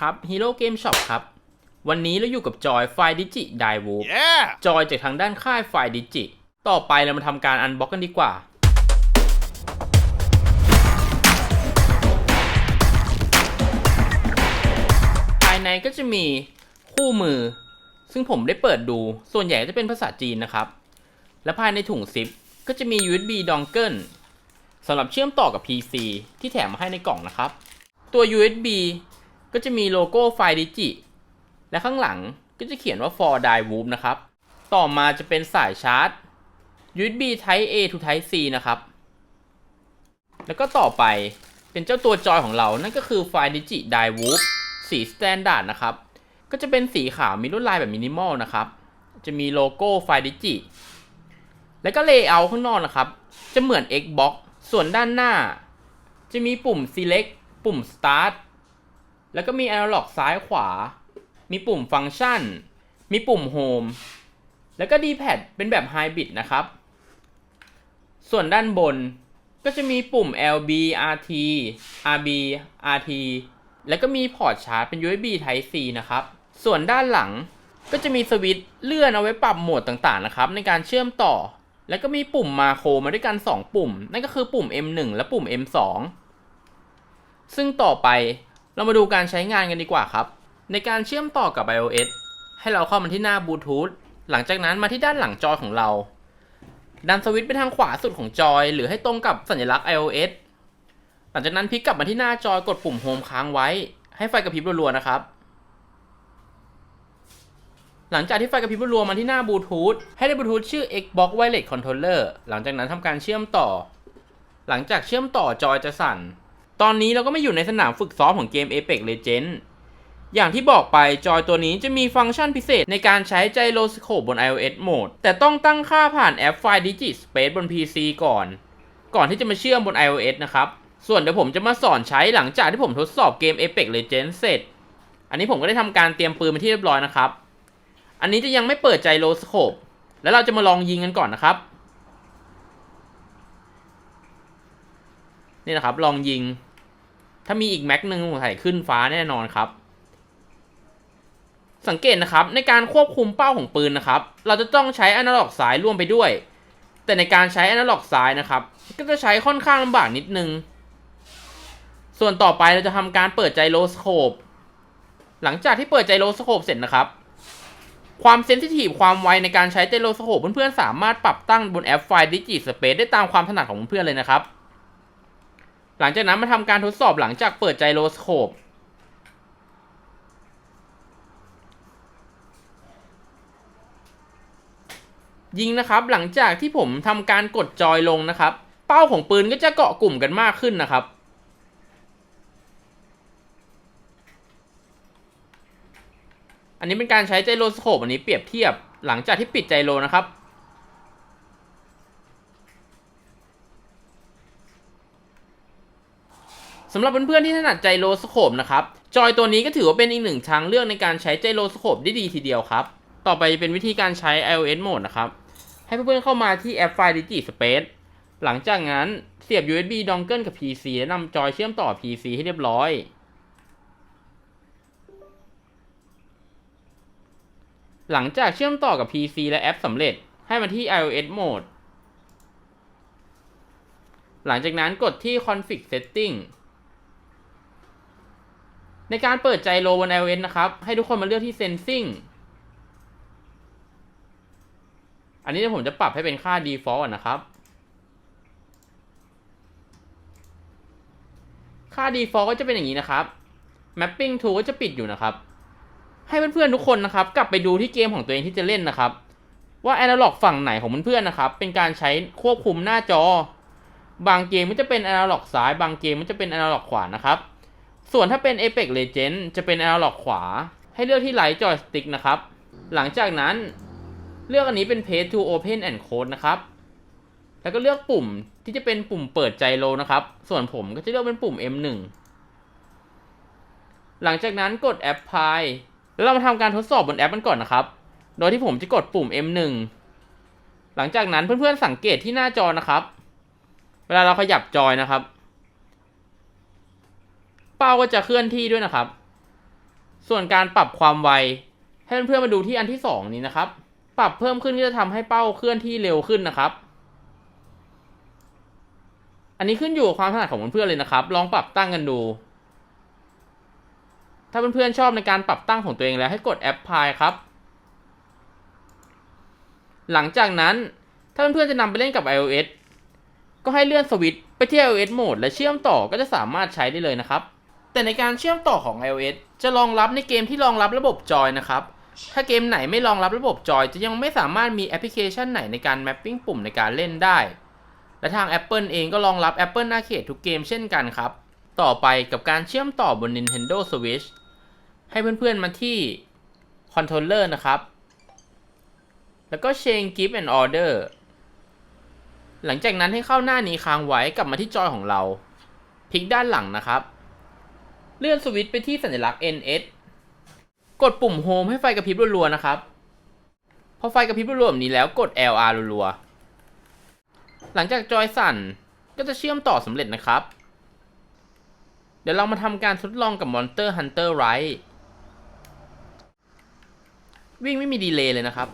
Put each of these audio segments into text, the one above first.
ครับ Hero Game Shop ครับ วันนี้เราอยู่กับจอยไฟดิจิไดวูฟ Yeah! จอยจากทางด้านค่ายไฟดิจิ ต่อไปเรามาทำการอันบ็อกกันดีกว่า ภายในก็จะมีคู่มือ ซึ่งผมได้เปิดดู ส่วนใหญ่จะเป็นภาษาจีนนะครับ และภายในถุงซิปก็จะมี USB dongle สำหรับเชื่อมต่อกับ PC ที่แถมมาให้ในกล่องนะครับ ตัว USB ก็จะมีโลโก้ไฟดิจิ และข้างหลังก็จะเขียนว่า for die w o o p นะครับ ต่อมาจะเป็นสายชาร์จ USB Type A to Type C นะครับ แล้วก็ต่อไปเป็นเจ้าตัวจอยของเรา นั่นก็คือไฟดิจิ die w o o p สี Standard นะครับ ก็จะเป็นสีขาวมีลวดลายแบบมินิมอลนะครับ จะมีโลโก้ไฟดิจิ แล้วก็เลเยอร์ข้างนอกนะครับ จะเหมือน Xbox ส่วนด้านหน้า จะมีปุ่ม select ปุ่ม start แล้วก็มี analog ซ้ายขวา มีปุ่มฟังก์ชัน มีปุ่ม home แล้วก็ D-pad เป็นแบบ hybrid นะครับ ส่วนด้านบนก็จะมีปุ่ม LB RT RB RT แล้วก็มีพอร์ตชาร์จเป็น USB Type C นะครับ ส่วนด้านหลังก็จะมีสวิตช์เลื่อนเอาไว้ปรับโหมดต่างๆนะครับ ในการเชื่อมต่อ แล้วก็มีปุ่มมาโครมาด้วยกัน 2 ปุ่ม นั่นก็คือปุ่ม M1 และปุ่ม M2 ซึ่งต่อไป เรามาดูการใช้งานกันดีกว่าครับ ในการเชื่อมต่อกับ iOS ให้เราเข้ามาที่หน้าบลูทูธหลังจากนั้นมาที่ด้านหลังจอยของเรา ดันสวิตช์ไปทางขวาสุดของจอย หรือให้ตรงกับสัญลักษณ์ iOS หลังจากนั้นพลิกกลับมาที่หน้าจอยกดปุ่มโฮมค้างไว้ ให้ไฟกระพริบรัวๆนะครับ หลังจากที่ไฟกระพริบรัวๆมาที่หน้าบลูทูธให้ได้บลูทูธชื่อ Xbox Wireless Controller หลังจากนั้นทำการเชื่อมต่อ หลังจากเชื่อมต่อจอยจะสั่น ตอนนี้เราก็ไม่อยู่ในสนามฝึกซ้อมของเกม Apex Legends อย่างที่บอกไปจอยตัวนี้จะมีฟังก์ชันพิเศษในการใช้ไจโรสโคปบน iOS โหมด แต่ต้องตั้งค่าผ่านแอปไฟล์ Digit Space บน PC ก่อน ก่อนที่จะมาเชื่อมบน iOS นะครับ ส่วนเดี๋ยวผมจะมาสอนใช้หลังจากที่ผมทดสอบเกม Apex Legends เสร็จ อันนี้ผมก็ได้ทำการเตรียมปืนมาที่เรียบร้อยนะครับ อันนี้จะยังไม่เปิดไจโรสโคปแล้วเราจะมาลองยิงกันก่อนนะครับ นี่นะครับลองยิง ถ้ามีอีกแม็กหนึ่งผมใส่ขึ้นฟ้าแน่นอนครับ สังเกตนะครับ ในการควบคุมเป้าของปืนนะครับ เราจะต้องใช้อนาล็อกซ้ายร่วมไปด้วย แต่ในการใช้อนาล็อกซายนะครับ ก็จะใช้ค่อนข้างลำบากนิดนึง ส่วนต่อไปเราจะทำการเปิดไจโรสโคป หลังจากที่เปิดไจโรสโคปเสร็จนะครับความเซนซิทีฟความไวในการใช้ไจโรสโคปเพื่อนๆสามารถปรับตั้งบนแอปไฟล์ Digit Space ได้ตามความถนัดของเพื่อนๆเลยนะครับ หลังจากนั้นมาทำการทดสอบหลังจากเปิดไจโรสโคปยิงนะครับหลังจากที่ผมทำการกดจอยลงนะครับ เป้าของปืนก็จะเกาะกลุ่มกันมากขึ้นนะครับ อันนี้เป็นการใช้ไจโรสโคปอันนี้เปรียบเทียบหลังจากที่ปิดไจโรนะครับ สำหรับเพื่อนๆที่ถนัดไจโรสโคปนะครับ จอยตัวนี้ก็ถือว่าเป็นอีกหนึ่งทางเลือกในการใช้ไจโรสโคปได้ดีทีเดียวครับ ต่อไปเป็นวิธีการใช้ iOS Mode นะครับ ให้เพื่อนๆเข้ามาที่แอปไฟล์ Digi Space หลังจากนั้นเสียบ USB dongle กับ PC และนำจอยเชื่อมต่อ PC ให้เรียบร้อยหลังจากเชื่อมต่อกับ PC และแอปสำเร็จ ให้มาที่ iOS Mode หลังจากนั้นกดที่ Config Setting ในการเปิดใจโลบน iOS นะครับ ให้ทุกคนมาเลือกที่ Sensing อันนี้ผมจะปรับให้เป็นค่า default ก่อนนะครับ ค่า default ก็จะเป็นอย่างนี้นะครับ mapping tool ก็จะปิดอยู่นะครับ ให้เพื่อนๆทุกคนนะครับ กลับไปดูที่เกมของตัวเองที่จะเล่นนะครับ ว่า analog ฝั่งไหนของเพื่อนๆนะครับ เป็นการใช้ควบคุมหน้าจอ บางเกมมันจะเป็น analog ซ้าย บางเกมมันจะเป็น analog ขวานะครับ ส่วนถ้าเป็น Apex Legend จะเป็น analog ขวา ให้เลือกที่ right joystick นะครับ หลังจากนั้นเลือกอันนี้เป็น page to open and close นะครับ แล้วก็เลือกปุ่มที่จะเป็นปุ่มเปิดไจโรนะครับ ส่วนผมก็จะเลือกเป็นปุ่ม M1 หลังจากนั้นกด apply แล้วเรามาทำการทดสอบบนแอปมันก่อนนะครับ โดยที่ผมจะกดปุ่ม M1 หลังจากนั้นเพื่อนๆสังเกตที่หน้าจอนะครับ เวลาเราขยับจอยนะครับ เป้าก็จะเคลื่อนที่ด้วยนะครับ ส่วนการปรับความไว ให้เพื่อนๆมาดูที่อันที่สองนี้นะครับ ปรับเพิ่มขึ้นก็จะทำให้เป้าเคลื่อนที่เร็วขึ้นนะครับ อันนี้ขึ้นอยู่กับความถนัดของเพื่อนๆเลยนะครับ ลองปรับตั้งกันดู ถ้าเพื่อนๆชอบในการปรับตั้งของตัวเองแล้วให้กดแอปพลายครับ หลังจากนั้นถ้าเพื่อนๆจะนำไปเล่นกับ iOS ก็ให้เลื่อนสวิตช์ไปที่ iOS โหมดและเชื่อมต่อก็จะสามารถใช้ได้เลยนะครับ แต่ในการเชื่อมต่อของ iOS จะรองรับในเกมที่รองรับระบบจอยนะครับ ถ้าเกมไหนไม่รองรับระบบจอย จะยังไม่สามารถมีแอปพลิเคชันไหนในการแมปปิ้งปุ่มในการเล่นได้ และทาง Apple เองก็รองรับ Apple Arcade ทุกเกมเช่นกันครับ ต่อไปกับการเชื่อมต่อบน Nintendo Switch ให้เพื่อนๆมาที่ Controller นะครับ แล้วก็ Change Give and Order หลังจากนั้นให้เข้าหน้านี้ค้างไว้กลับมาที่จอยของเรา พลิกด้านหลังนะครับ เลื่อนสวิตช์ไปที่สัญลักษณ์ NS กดปุ่ม Home ให้ไฟกระพริบรัวๆนะครับ พอไฟกระพริบรัวๆแบบนี้แล้วกด LR รัวๆ หลังจากจอยสั่นก็จะเชื่อมต่อสำเร็จนะครับ เดี๋ยวเรามาทำการทดลองกับ Monster Hunter Rise วิ่งไม่มีดีเลย์เลยนะครับ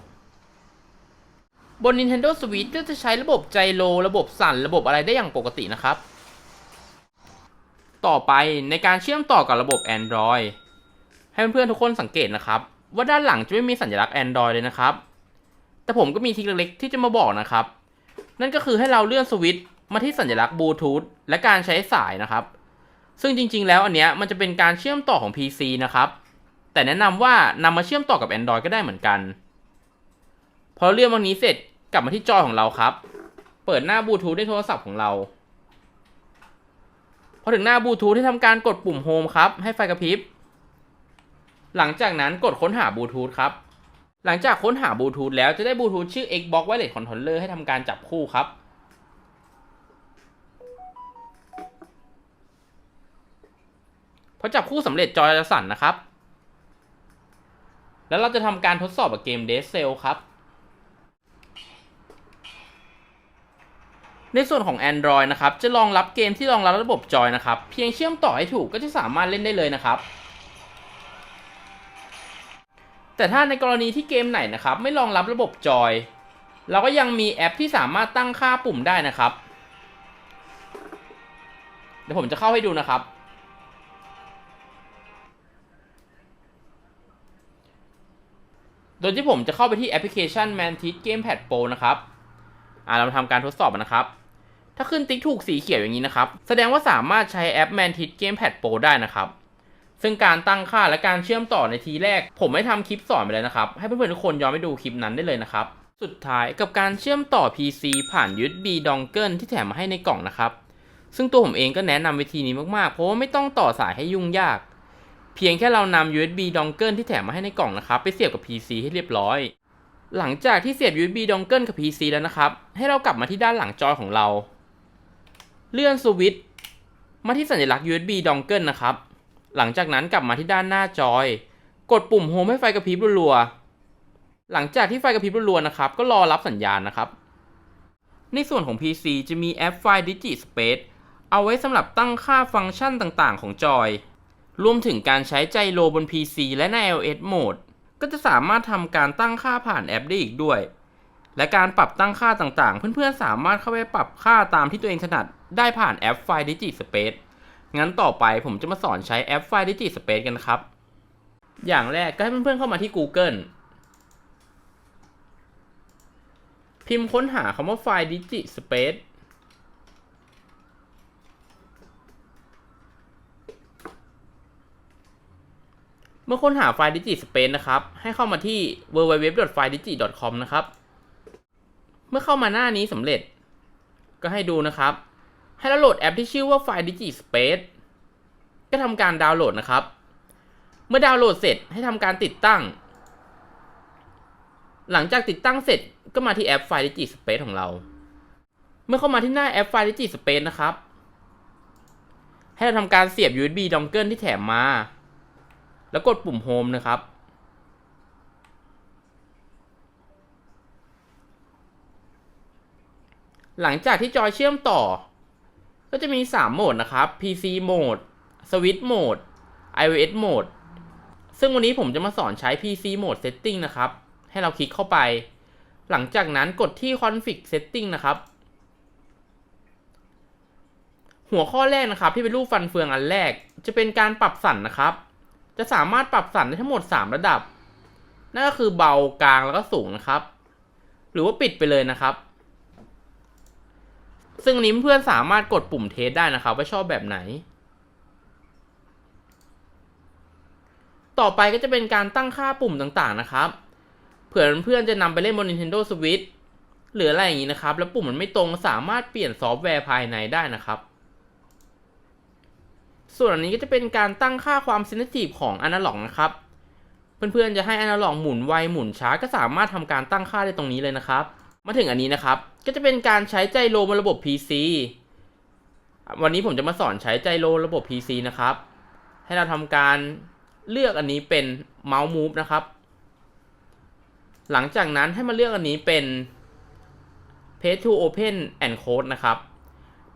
บน Nintendo Switch ก็จะใช้ระบบไจโรระบบสั่นระบบอะไรได้อย่างปกตินะครับ ต่อไปในการเชื่อมต่อกับระบบ Android ให้เพื่อนๆทุกคนสังเกตนะครับ ว่าด้านหลังจะไม่มีสัญลักษณ์ Android เลยนะครับ แต่ผมก็มีทริคเล็กๆที่จะมาบอกนะครับ นั่นก็คือให้เราเลื่อนสวิตช์มาที่สัญลักษณ์บลูทูธและการใช้สายนะครับ ซึ่งจริงๆ แล้วอันเนี้ยมันจะเป็นการเชื่อมต่อของ PC นะครับ แต่แนะนำว่านำมาเชื่อมต่อกับ Android ก็ได้เหมือนกัน พอเลื่อนตรงนี้เสร็จกลับมาที่จอของเราครับ เปิดหน้าบลูทูธในโทรศัพท์ของเรา พอถึงหน้าบลูทูธให้ทำการกดปุ่มโฮมครับ ให้ไฟกระพริบ หลังจากนั้นกดค้นหาบลูทูธครับ หลังจากค้นหาบลูทูธแล้วจะได้บลูทูธชื่อ Xbox Wireless Controller ให้ทำการจับคู่ครับ พอจับคู่สำเร็จจอจะสั่นนะครับ แล้วเราจะทำการทดสอบกับเกม Dead Cell ครับ ในส่วนของ Android นะครับ จะรองรับเกมที่รองรับระบบจอยนะครับ เพียงเชื่อมต่อให้ถูกก็จะสามารถเล่นได้เลยนะครับ แต่ถ้าในกรณีที่เกมไหนนะครับ ไม่รองรับระบบจอย เราก็ยังมีแอปที่สามารถตั้งค่าปุ่มได้นะครับ เดี๋ยวผมจะเข้าให้ดูนะครับ โดยที่ผมจะเข้าไปที่แอปพลิเคชัน Mantis Gamepad Pro นะครับอ่าเรามาทำการทดสอบนะครับ ถ้าขึ้นติ๊กถูกสีเขียวอย่างนี้นะครับ แสดงว่าสามารถใช้แอป Mantis Gamepad Pro ได้นะครับ ซึ่งการตั้งค่าและการเชื่อมต่อในทีแรก ผมไม่ทำคลิปสอนไปเลยนะครับ ให้เพื่อนๆทุกคนย้อนไปดูคลิปนั้นได้เลยนะครับ สุดท้ายกับการเชื่อมต่อ PC ผ่าน USB dongle ที่แถมมาให้ในกล่องนะครับ ซึ่งตัวผมเองก็แนะนำวิธีนี้มากๆ เพราะว่าไม่ต้องต่อสายให้ยุ่งยาก เพียงแค่เรานำ USB dongle ที่แถมมาให้ในกล่องนะครับ ไปเสียบกับ PC ให้เรียบร้อยหลังจากที่เสียบ USB dongle กับ PC แล้วนะครับ ให้เรากลับมาที่ด้านหลังจอของเรา เลื่อนสวิตช์มาที่สัญลักษณ์ USB dongle นะครับ หลังจากนั้นกลับมาที่ด้านหน้าจอย กดปุ่มโฮมให้ไฟกระพริบรัวๆ หลังจากที่ไฟกระพริบรัวๆนะครับ ก็รอรับสัญญาณนะครับ ในส่วนของ PC จะมีแอปไฟล์ DigiSpace เอาไว้สำหรับตั้งค่าฟังก์ชันต่างๆ ของจอย รวมถึงการใช้ไจโรบน PC และใน iOS โหมดก็จะสามารถทำการตั้งค่าผ่านแอปได้อีกด้วย และการปรับตั้งค่าต่างๆ เพื่อนๆ สามารถเข้าไปปรับค่าตามที่ตัวเองถนัดได้ผ่านแอปไฟล์ DigiSpace งั้นต่อไปผมจะมาสอนใช้แอปไฟล์ DigiSpace กันครับ อย่างแรกก็ให้เพื่อนๆ เข้ามาที่ Google พิมพ์ค้นหาคำว่าไฟล์ DigiSpace เมื่อค้นหาไฟล์ DigiSpace นะครับ ให้เข้ามาที่ www.filedigi.com นะครับ มื่อเข้ามาหน้านี้สำเร็จ ก็ให้ดูนะครับ ให้เราโหลดแอปที่ชื่อว่าไฟล์ DigiSpace ก็ทำการดาวน์โหลดนะครับ เมื่อดาวน์โหลดเสร็จให้ทำการติดตั้ง หลังจากติดตั้งเสร็จก็มาที่แอปไฟล์ DigiSpace ของเรา เมื่อเข้ามาที่หน้าแอปไฟล์ DigiSpace นะครับ ให้เราทำการเสียบ USB dongle ที่แถมมา แล้วกดปุ่ม Home นะครับ หลังจากที่จอยเชื่อมต่อ ก็จะมี 3 โหมดนะครับ PC โหมด Switch โหมด iOS โหมด ซึ่งวันนี้ผมจะมาสอนใช้ PC Mode Setting นะครับ ให้เราคลิกเข้าไป หลังจากนั้นกดที่ Config Setting นะครับ หัวข้อแรกนะครับ ที่เป็นรูปฟันเฟืองอันแรก จะเป็นการปรับสั่นนะครับ จะสามารถปรับสั่นได้ทั้งหมด 3 ระดับ นั่นก็คือเบากลางแล้วก็สูงนะครับ หรือว่าปิดไปเลยนะครับ ซึ่งนี้เพื่อนสามารถกดปุ่มเทสได้นะครับว่าชอบแบบไหน ต่อไปก็จะเป็นการตั้งค่าปุ่มต่างๆนะครับ เผื่อเพื่อนจะนำไปเล่นบน Nintendo Switch หรืออะไรอย่างนี้นะครับ แล้วปุ่มมันไม่ตรงสามารถเปลี่ยนซอฟต์แวร์ภายในได้นะครับ ส่วนอันนี้ก็จะเป็นการตั้งค่าความเซนซิทีฟของอนาล็อกนะครับ เพื่อนๆจะให้อนาล็อกหมุนไวหมุนช้าก็สามารถทำการตั้งค่าได้ตรงนี้เลยนะครับ มาถึงอันนี้นะครับ ก็จะเป็นการใช้ไจโรบนระบบ PC วันนี้ผมจะมาสอนใช้ไจโรระบบ PC นะครับ ให้เราทำการเลือกอันนี้เป็นเมาส์มูฟนะครับ หลังจากนั้นให้มาเลือกอันนี้เป็น Page to Open and Code นะครับ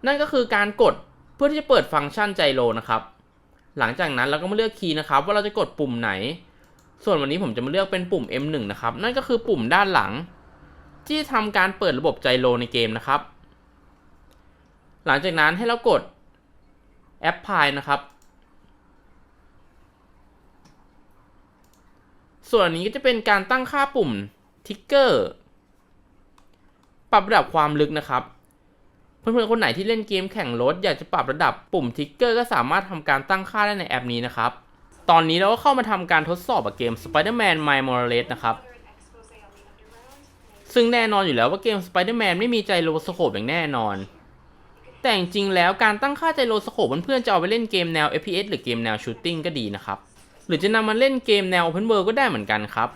นั่นก็คือการกดเพื่อที่จะเปิดฟังก์ชันไจโรนะครับ หลังจากนั้นเราก็มาเลือกคีย์นะครับ ว่าเราจะกดปุ่มไหน ส่วนวันนี้ผมจะมาเลือกเป็นปุ่ม M1 นะครับ นั่นก็คือปุ่มด้านหลัง ที่ทำการเปิดระบบไจโรในเกมนะครับ หลังจากนั้นให้เรากด Apply นะครับ ส่วนนี้ก็จะเป็นการตั้งค่าปุ่มทิกเกอร์ปรับระดับความลึกนะครับ เพื่อนๆคนไหนที่เล่นเกมแข่งรถอยากจะปรับระดับปุ่มทิกเกอร์ก็สามารถทำการตั้งค่าได้ในแอปนี้นะครับ ตอนนี้เราก็เข้ามาทำการทดสอบกับเกม Spider-Man Miles Morales นะครับ ซึ่งแน่นอนอยู่แล้วว่าเกม Spider-Man ไม่มีไจโรสโคปอย่างแน่นอน แต่จริงๆแล้วการตั้งค่าไจโรสโคปเพื่อนๆจะเอาไปเล่นเกมแนว FPS หรือเกมแนว Shooting ก็ดีนะครับ หรือจะนำมาเล่นเกมแนว Open World ก็ได้เหมือนกันครับ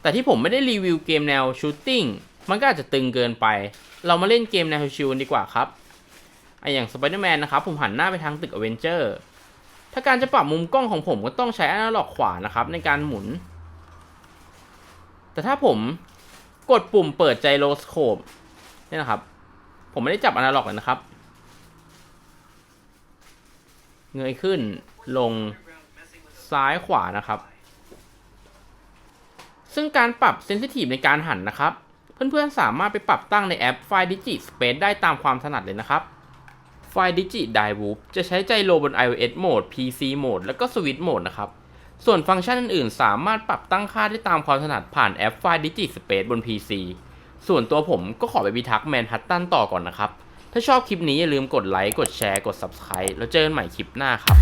แต่ที่ผมไม่ได้รีวิวเกมแนว Shooting มันก็อาจจะตึงเกินไป เรามาเล่นเกมแนวชิวๆดีกว่าครับไออย่าง Spider-Man นะครับผมหันหน้าไปทางตึก Avenger ถ้าการจะปรับมุมกล้องของผมก็ต้องใช้อนาล็อกขวานะครับในการหมุน แต่ถ้าผม กดปุ่มเปิดไจโรสโคปนี่นะครับ ผมไม่ได้จับอนาล็อกเลยนะครับ เงยขึ้นลงซ้ายขวานะครับ ซึ่งการปรับเซนซิทีฟในการหันนะครับ เพื่อนๆสามารถไปปรับตั้งในแอปไฟล์ Digi Space ได้ตามความถนัดเลยนะครับไฟล์ Digi d i v o o p จะใช้ไจโรบน iOS Mode PC Mode แล้วก็ Switch Mode นะครับ ส่วนฟังก์ชันอื่นๆ สามารถปรับตั้งค่าได้ตามความถนัดผ่านแอปไฟล์ดิจิ Space บน PC ส่วนตัวผมก็ขอไปพิทักษ์แมนฮัตตันต่อก่อนนะครับ ถ้าชอบคลิปนี้อย่าลืมกดไลค์ กดแชร์ กด Subscribe แล้วเจอกันใหม่คลิปหน้าครับ